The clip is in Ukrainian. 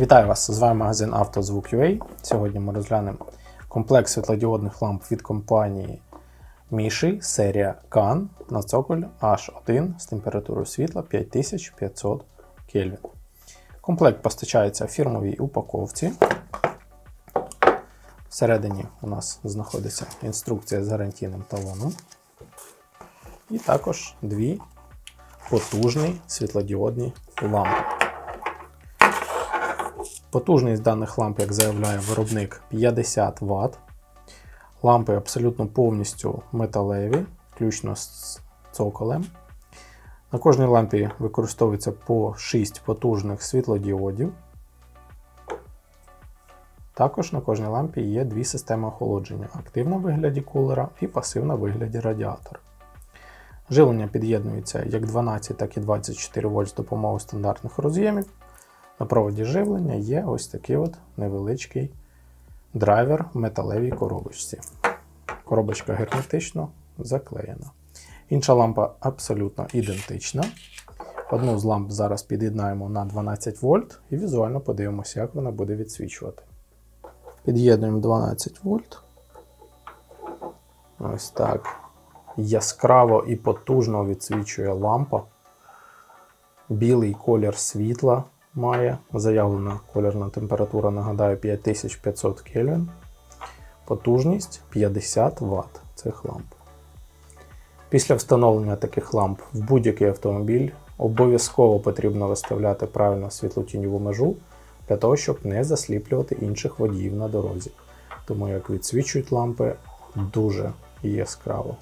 Вітаю вас! З вами магазин «Автозвук.UA». Сьогодні ми розглянемо комплекс світлодіодних ламп від компанії Міші, серія CAN на цоколь H1 з температурою світла 5500 Кельвін. Комплект постачається в фірмовій упаковці. Всередині у нас знаходиться інструкція з гарантійним талоном. І також дві потужні світлодіодні лампи. Потужність даних ламп, як заявляє виробник, 50 Вт. Лампи абсолютно повністю металеві, включно з цоколем. На кожній лампі використовується по 6 потужних світлодіодів. Також на кожній лампі є дві системи охолодження: активна в вигляді кулера і пасивна в вигляді радіатора. Живлення під'єднується як 12, так і 24 вольт з допомогою стандартних роз'ємів. На проводі живлення є ось такий от невеличкий драйвер в металевій коробочці. Коробочка герметично заклеєна. Інша лампа абсолютно ідентична. Одну з ламп зараз під'єднаємо на 12 вольт і візуально подивимося, як вона буде відсвічувати. Під'єднуємо 12 вольт. Ось так. Яскраво і потужно відсвічує лампа. Білий колір світла має. Заявлена кольорна температура, нагадаю, 5500 Кельвін. Потужність 50 Вт цих ламп. Після встановлення таких ламп в будь-який автомобіль обов'язково потрібно виставляти правильно світлотіньову межу для того, щоб не засліплювати інших водіїв на дорозі. Тому як відсвічують лампи дуже яскраво.